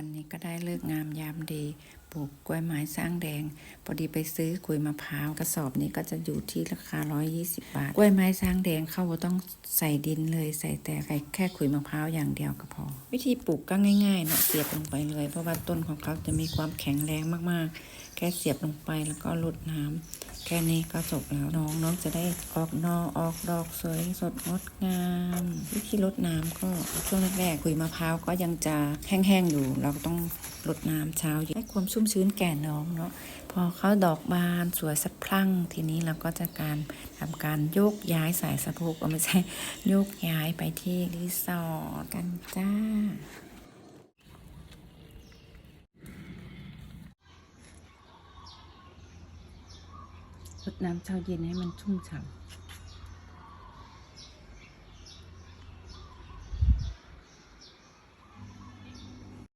วันนี้ก็ได้เลิกงามยามดีปลูกกล้วยไม้สร้างแดงพอดีไปซื้อกุยมะพร้าวกระสอบนี้ก็จะอยู่ที่ราคา 120 บาท กล้วยไม้สร้างแดงเข้าต้องใส่ดินเลยใส่แต่แค่ขุยมะพร้าวอย่างเดียวก็พอ วิธีปลูกก็ง่ายๆเนะเสียบลงไปเลย เพราะว่าต้นของเขาจะมีความแข็งแรงมากๆ แค่เสียบลงไปแล้วก็รดน้ำ แค่นี้ก็จบแล้วน้องน้องจะได้ออกนอออกดอกสวยสดงดงามวิธีรดน้ำก็ช่วงแรกๆขุยมะพร้าวก็ยังจะแห้งๆอยู่ เราก็ต้องรดน้ำเช้าเย็นให้ความชุ่มชื้นแก่น้องเนาะพอเขาดอกบานสวยสะพรั่ง ทีนี้เราก็จะการทำการโยกย้ายสายสะโพกไม่ใช่โยกย้ายไปที่รีสอร์ทกันจ้า รดน้ำเช้าเย็นให้มันชุ่มฉ่ำ